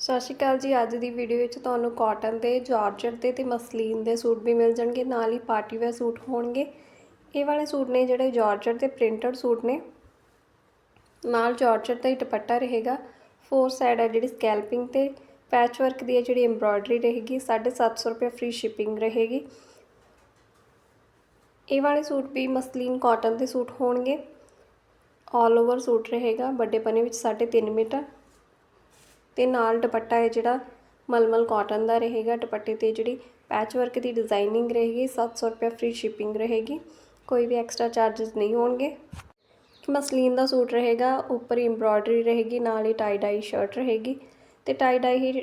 ਸਤਿ ਸ਼੍ਰੀ ਅਕਾਲ ਜੀ, ਅੱਜ ਦੀ ਵੀਡੀਓ ਵਿੱਚ ਤੁਹਾਨੂੰ ਕਾਟਨ ਦੇ, ਜਾਰਜਟ ਦੇ ਤੇ ਮਸਲੀਨ ਦੇ ਸੂਟ ਵੀ ਮਿਲ ਜਾਣਗੇ, ਨਾਲ ਹੀ ਪਾਰਟੀ ਵੇਅਰ ਸੂਟ ਹੋਣਗੇ। ਇਹ ਵਾਲੇ ਸੂਟ ਨੇ ਜਿਹੜੇ ਜਾਰਜਟ ਦੇ ਪ੍ਰਿੰਟਡ ਸੂਟ ਨੇ। ਨਾਲ ਜਾਰਜਟ ਦਾ ਹੀ ਦੁਪੱਟਾ ਰਹੇਗਾ। ਫੋਰ ਸਾਈਡ ਹੈ ਜਿਹੜੀ ਸਕੈਲਪਿੰਗ ਤੇ ਪੈਚ ਵਰਕ ਦੀ ਹੈ ਜਿਹੜੀ ਐਮਬ੍ਰੋਇਡਰੀ ਰਹੇਗੀ 750 ਰੁਪਏ ਫ੍ਰੀ ਸ਼ਿਪਿੰਗ ਰਹੇਗੀ। ਇਹ ਵਾਲੇ ਸੂਟ ਵੀ ਮਸਲੀਨ ਕਾਟਨ ਦੇ ਸੂਟ ਹੋਣਗੇ। ਆਲ ਓਵਰ ਸੂਟ ਰਹੇਗਾ, ਵੱਡੇ ਪਨੇ ਵਿੱਚ 3.5 ਮੀਟਰ। ਤੇ ਨਾਲ ਦੁਪੱਟਾ ਹੈ ਜਿਹੜਾ ਮਲਮਲ ਕਾਟਨ ਦਾ ਰਹੇਗਾ। ਦੁਪੱਟੇ ਤੇ ਜਿਹੜੀ ਪੈਚ ਵਰਕ ਦੀ ਡਿਜ਼ਾਈਨਿੰਗ ਰਹੇਗੀ 700 ਰੁਪਏ ਫ੍ਰੀ ਸ਼ਿਪਿੰਗ ਰਹੇਗੀ। ਕੋਈ ਵੀ ਐਕਸਟਰਾ ਚਾਰजेस ਨਹੀਂ ਹੋਣਗੇ। ਮਸਲੀਨ ਦਾ ਸੂਟ ਰਹੇਗਾ, ਉੱਪਰ ਐਮਬ੍ਰੋਇਡਰੀ ਰਹੇਗੀ, ਨਾਲ ਹੀ ਟਾਈ ਡਾਈ ਸ਼ਰਟ ਰਹੇਗੀ। ਤੇ ਟਾਈ ਡਾਈ ਹੀ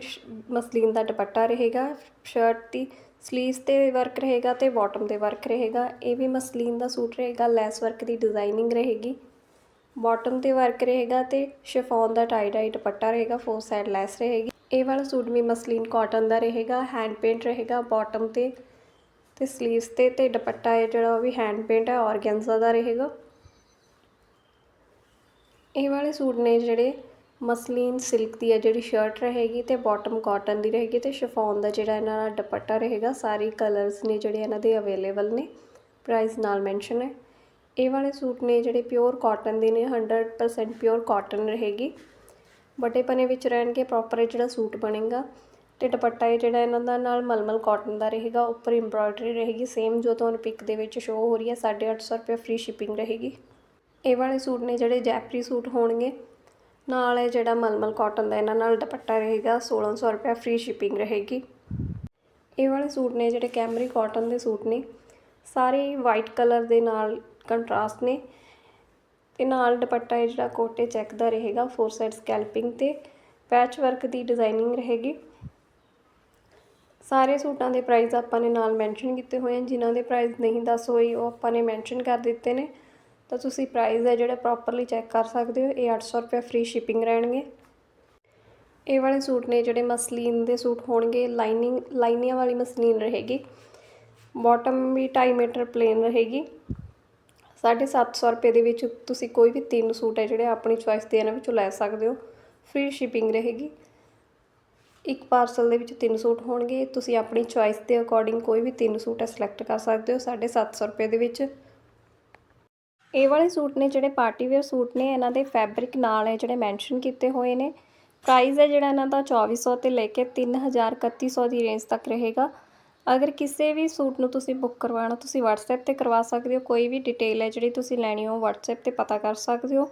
ਮਸਲੀਨ ਦਾ ਦੁਪੱਟਾ ਰਹੇਗਾ। ਸ਼ਰਟ ਦੀ ਸਲੀਵਸ ਤੇ ਵਰਕ ਰਹੇਗਾ ਤੇ ਬਾਟਮ ਤੇ ਵਰਕ ਰਹੇਗਾ। ਇਹ ਵੀ ਮਸਲੀਨ ਦਾ ਸੂਟ ਰਹੇਗਾ। ਲੈਸ ਵਰਕ ਦੀ ਡਿਜ਼ਾਈਨਿੰਗ ਰਹੇਗੀ। ਬਾਟਮ ਤੇ ਵਰਕ ਰਹੇਗਾ ਤੇ ਸ਼ਿਫੋਨ ਦਾ ਟਾਈ ਡਾਈ ਦੁਪੱਟਾ ਰਹੇਗਾ ਫੋਰ ਸਾਈਡ ਲੈਸ ਰਹੇਗੀ। ਇਹ ਵਾਲਾ ਸੂਟ ਵੀ ਮਸਲੀਨ ਕਾਟਨ ਦਾ ਰਹੇਗਾ ਹੈਂਡ ਪੇਂਟ ਰਹੇਗਾ ਬਾਟਮ ਤੇ ਤੇ ਸਲੀਵਸ ਤੇ ਤੇ ਦੁਪੱਟਾ ਹੈ ਜਿਹੜਾ ਉਹ ਵੀ ਹੈਂਡ ਪੇਂਟ ਹੈ ਆਰਗੈਂਜ਼ਾ ਦਾ ਰਹੇਗਾ। ਇਹ ਵਾਲੇ ਸੂਟ ਨੇ ਜਿਹੜੇ ਮਸਲੀਨ ਸਿਲਕ ਦੀ ਹੈ, ਜਿਹੜੀ ਸ਼ਰਟ ਰਹੇਗੀ ਤੇ ਬਾਟਮ ਕਾਟਨ ਦੀ ਰਹੇਗੀ ਤੇ ਸ਼ਿਫੋਨ ਦਾ ਜਿਹੜਾ ਇਹਨਾਂ ਦਾ ਦੁਪੱਟਾ ਰਹੇਗਾ, ਸਾਰੇ ਕਲਰਸ ਨੇ ਜਿਹੜੇ ਇਹਨਾਂ ਦੇ ਅਵੇਲੇਬਲ ਨੇ ਪ੍ਰਾਈਸ ਨਾਲ ਮੈਂਸ਼ਨ ਹੈ। ਇਹ ਵਾਲੇ ਸੂਟ ਨੇ ਜਿਹੜੇ ਪਿਓਰ ਕਾਟਨ ਦੇ ਨੇ 100% ਪਿਓਰ ਕਾਟਨ ਰਹੇਗੀ। ਵੱਡੇ ਪਨੇ ਵਿੱਚ ਰਹਿਣਗੇ ਪ੍ਰੋਪਰ ਜਿਹੜਾ ਸੂਟ ਬਣੇਗਾ। ਤੇ ਦੁਪੱਟਾ ਇਹ ਜਿਹੜਾ ਇਹਨਾਂ ਦਾ ਨਾਲ ਮਲਮਲ ਕਾਟਨ ਦਾ ਰਹੇਗਾ, ਉੱਪਰ ਐਮਬ੍ਰੋਇਡਰੀ ਰਹੇਗੀ ਸੇਮ ਜੋ ਤੁਹਾਨੂੰ ਪਿਕ ਦੇ ਵਿੱਚ ਸ਼ੋ ਹੋ ਰਹੀ ਹੈ 850 ਰੁਪਏ ਫ੍ਰੀ ਸ਼ਿਪਿੰਗ ਰਹੇਗੀ। ਇਹ ਵਾਲੇ ਸੂਟ ਨੇ ਜਿਹੜੇ ਜੈਪਰੀ ਸੂਟ ਹੋਣਗੇ, ਨਾਲ ਇਹ ਜਿਹੜਾ ਮਲਮਲ ਕਾਟਨ ਦਾ ਇਹਨਾਂ ਨਾਲ ਦੁਪੱਟਾ ਰਹੇਗਾ 1600 ਰੁਪਏ ਫ੍ਰੀ ਸ਼ਿਪਿੰਗ ਰਹੇਗੀ। ਇਹ ਵਾਲੇ ਸੂਟ ਨੇ ਜਿਹੜੇ ਕੈਮਰੀ ਕਾਟਨ ਦੇ ਸੂਟ ਨੇ, ਸਾਰੇ ਵਾਈਟ ਕਲਰ ਦੇ ਨਾਲ ਕੰਟਰਾਸਟ ਨੇ। ਤੇ ਨਾਲ ਦੁਪੱਟਾ ਇਹ ਜਿਹੜਾ ਕੋਟੇ ਚੈੱਕ ਦਾ ਰਹੇਗਾ ਫੋਰ ਸਾਈਡ ਸਕੈਲਪਿੰਗ ਤੇ। ਪੈਚ ਵਰਕ ਦੀ ਡਿਜ਼ਾਈਨਿੰਗ ਰਹੇਗੀ। ਸਾਰੇ ਸੂਟਾਂ ਦੇ ਪ੍ਰਾਈਸ ਆਪਾਂ ਨੇ ਨਾਲ ਮੈਂਸ਼ਨ ਕੀਤੇ ਹੋਏ ਹਨ ਜਿਨ੍ਹਾਂ ਦੇ ਪ੍ਰਾਈਸ ਨਹੀਂ ਦੱਸ ਹੋਈ, ਉਹ ਆਪਾਂ ਨੇ ਮੈਂਸ਼ਨ ਕਰ ਦਿੱਤੇ ਨੇ। ਤਾਂ ਤੁਸੀਂ ਪ੍ਰਾਈਸ ਹੈ ਜਿਹੜਾ ਪ੍ਰੋਪਰਲੀ ਚੈੱਕ ਕਰ ਸਕਦੇ ਹੋ। ਇਹ 800 ਰੁਪਏ ਫ੍ਰੀ ਸ਼ਿਪਿੰਗ ਰਹਿਣਗੇ। ਇਹ ਵਾਲੇ ਸੂਟ ਨੇ ਜਿਹੜੇ ਮਸਲੀਨ ਦੇ ਸੂਟ ਹੋਣਗੇ। ਲਾਈਨਿੰਗ ਲਾਈਨੀਆਂ ਵਾਲੀ ਮਸਲੀਨ ਰਹੇਗੀ। ਬਾਟਮ ਵੀ 2.5 ਮੀਟਰ ਪਲੇਨ ਰਹੇਗੀ। 750 ਰੁਪਏ ਦੇ ਵਿੱਚ ਤੁਸੀਂ ਕੋਈ ਵੀ ਤਿੰਨ ਸੂਟ ਹੈ ਜਿਹੜੇ ਆਪਣੀ ਚੁਆਇਸ ਦੇ ਇਹਨਾਂ ਵਿੱਚੋਂ ਲੈ ਸਕਦੇ ਹੋ। ਫ੍ਰੀ ਸ਼ਿਪਿੰਗ ਰਹੇਗੀ। ਇੱਕ ਪਾਰਸਲ ਦੇ ਵਿੱਚ ਤਿੰਨ ਸੂਟ ਹੋਣਗੇ। ਤੁਸੀਂ ਆਪਣੀ ਚੁਆਇਸ ਦੇ ਅਕੋਰਡਿੰਗ ਕੋਈ ਵੀ ਤਿੰਨ ਸੂਟ ਹੈ ਸਿਲੈਕਟ ਕਰ ਸਕਦੇ ਹੋ 750 ਰੁਪਏ ਦੇ ਵਿੱਚ। ਇਹ ਵਾਲੇ ਸੂਟ ਨੇ ਜਿਹੜੇ ਪਾਰਟੀ ਵੇਅਰ ਸੂਟ ਨੇ, ਇਹਨਾਂ ਦੇ ਫੈਬਰਿਕ ਨਾਲ ਹੈ ਜਿਹੜੇ ਮੈਂਸ਼ਨ ਕੀਤੇ ਹੋਏ ਨੇ। ਪ੍ਰਾਈਸ ਹੈ ਜਿਹੜਾ ਇਹਨਾਂ ਦਾ 2400 ਤੇ ਲੈ ਕੇ 3000 3100 ਦੀ ਰੇਂਜ ਤੱਕ ਰਹੇਗਾ। ਅਗਰ ਕਿਸੇ ਵੀ ਸੂਟ ਨੂੰ ਤੁਸੀਂ ਬੁੱਕ ਕਰਵਾਉਣਾ, ਤੁਸੀਂ ਵਟਸਐਪ ਤੇ ਕਰਵਾ ਸਕਦੇ ਹੋ, ਕੋਈ ਵੀ ਡਿਟੇਲ ਹੈ ਜਿਹੜੀ ਤੁਸੀਂ ਲੈਣੀ ਹੋ ਵਟਸਐਪ ਤੇ ਪਤਾ ਕਰ ਸਕਦੇ ਹੋ।